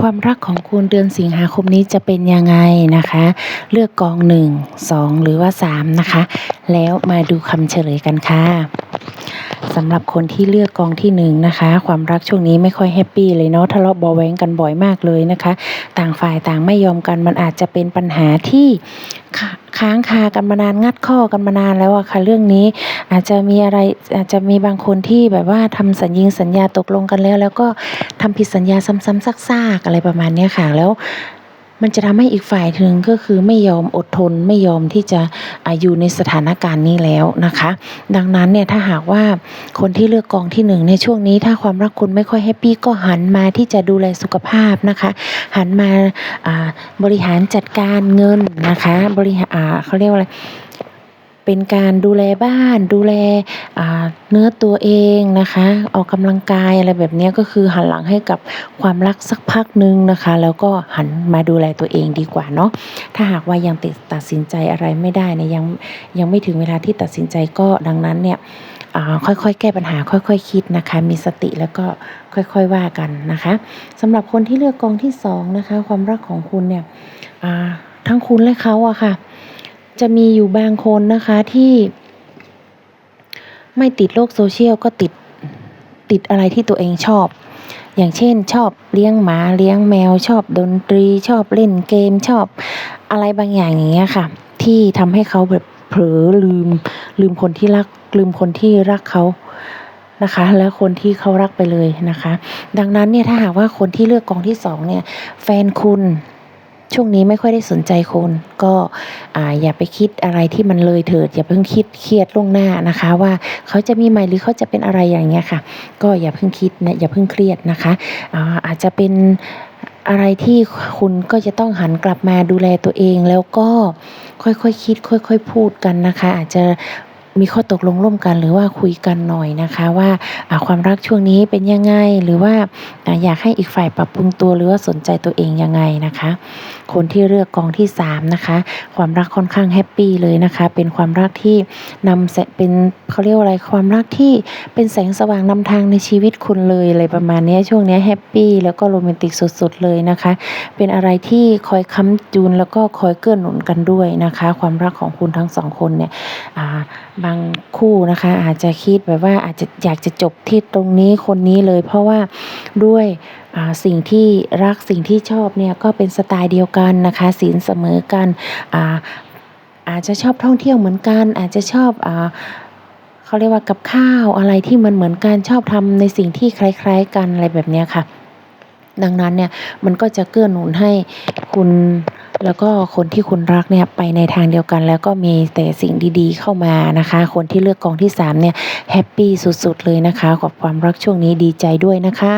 ความรักของคุณเดือนสิงหาคมนี้จะเป็นยังไงนะคะ เลือกกองหนึ่งสองหรือว่าสามนะคะ แล้วมาดูคำเฉลยกันค่ะ สำหรับคนที่เลือกกองที่1นงนะคะ ความรักช่วงนี้ไม่ค่อยแฮปปี้เลยเนาะทะเลาะเบาะแว้งกันบ่อยมากเลยนะคะ ต่างฝ่ายต่างไม่ยอมกันมันอาจจะเป็นปัญหาที่ค้างคากันมานานงัดข้อกันมานานแล้วอะค่ะ เรื่องนี้อาจจะมีอะไรอาจจะมีบางคนที่แบบว่าทำสัญญิงสัญญาตกลงกันแล้ว แล้วก็ทำผิดสัญญาซ้ำๆซากๆอะไรประมาณนี้ค่ะแล้ว มันจะทำให้อีกฝ่ายหนึ่งก็คือไม่ยอมอดทนไม่ยอมที่จะอยู่ในสถานการณ์นี้แล้วนะคะ ดังนั้นเนี่ยถ้าหากว่าคนที่เลือกกองที่หนึ่งในช่วงนี้ถ้าความรักคุณไม่ค่อยแฮปปี้ก็หันมาที่จะดูแลสุขภาพนะคะ หันมาบริหารจัดการเงินนะคะ บริหารเขาเรียกว่าอะไร เป็นการดูแลบ้าน ดูแลเนื้อตัวเองนะคะ ออกกำลังกายอะไรแบบนี้ก็คือหันหลังให้กับความรักสักพักหนึ่งนะคะ แล้วก็หันมาดูแลตัวเองดีกว่าเนาะถ้าหากว่ายังติดตัดสินใจอะไรไม่ได้เนี่ยยังยังไม่ถึงเวลาที่ตัดสินใจก็ดังนั้นเนี่ยค่อยๆ แก้ปัญหา ค่อยๆคคิดนะคะ มีสติแล้วก็ค่อยๆว่ากันนะคะสำหรับคนที่เลือกกองที่สองนะคะ ความรักของคุณเนี่ยทั้งคุณและเขาอะค่ะ จะมีอยู่บางคนนะคะที่ไม่ติดโลกโซเชียลก็ติดติดอะไรที่ตัวเองชอบ อย่างเช่นชอบเลี้ยงหมาเลี้ยงแมวชอบดนตรีชอบเล่นเกมชอบอะไรบางอย่างอย่างเงี้ยค่ะ ที่ทำให้เขาแบบเผลอลืมลืมคนที่รัก ลืมคนที่รักเขานะคะ และคนที่เขารักไปเลยนะคะ ดังนั้นเนี่ยถ้าหากว่าคนที่เลือกกองที่สองเนี่ย แฟนคุณ ช่วงนี้ไม่ค่อยได้สนใจคุณก็ออย่าไปคิดอะไรที่มันเลยเถิด อย่าเพิ่งคิดเครียดล่วงหน้านะคะ ว่าเขาจะมีใหม่หรือเขาจะเป็นอะไรอย่างเงี้ยค่ะ ก็อย่าเพิ่งคิดนะอย่าเพิ่งเครียดนะคะอาอาจจะเป็นอะไรที่คุณก็จะต้องหันกลับมาดูแลตัวเอง แล้วก็ค่อยๆคคิด ค่อย ๆ พูดกันนะคะ อาจจะมีข้อตกลงร่วมกันหรือว่าคุยกันหน่อยนะคะ ว่าความรักช่วงนี้เป็นยังไง หรือว่าอยากให้อีกฝ่ายปรับปรุงตัวหรือว่าสนใจตัวเองยังไงนะคะคนที่เลือกกองที่สามนะคะ ความรักค่อนข้างแฮปปี้เลยนะคะ เป็นความรักที่นำเป็นเขาเรียกว่าอะไรความรักที่เป็นแสงสว่างนำทางในชีวิตคุณเลยอะไรประมาณนี้ช่วงนี้แฮปปี้แล้วก็โรแมนติกสุดๆเลยนะคะ เป็นอะไรที่คอยค้ำจูนแล้วก็คอยเกื้อหนุนกันด้วยนะคะ ความรักของคุณทั้งสองคนเนี่ยาบางคู่นะคะอาจจะคิดแบบว่าอาจจะอยากจะจบที่ตรงนี้คนนี้เลย เพราะว่า ด้วยสิ่งที่รักสิ่งที่ชอบเนี่ยก็เป็นสไตล์เดียวกันนะคะศีลเสมอกันอาอาจจะชอบท่องเที่ยวเหมือนกัน อาจจะชอบอเขาเรียกว่ากับข้าวอะไรที่มันเหมือนกันชอบทำในสิ่งที่คล้าย ๆ กันอะไรแบบนี้ค่ะ ดังนั้นเนี่ยมันก็จะเกื้อหนุนให้คุณ แล้วก็คนที่คุณรักเนี่ยไปในทางเดียวกัน แล้วก็มีแต่สิ่งดีๆ เข้ามานะคะ คนที่เลือกกองที่สามเนี่ยแฮปปี้สุดๆเลยนะคะกับความรักช่วงนี้ดีใจด้วยนะคะ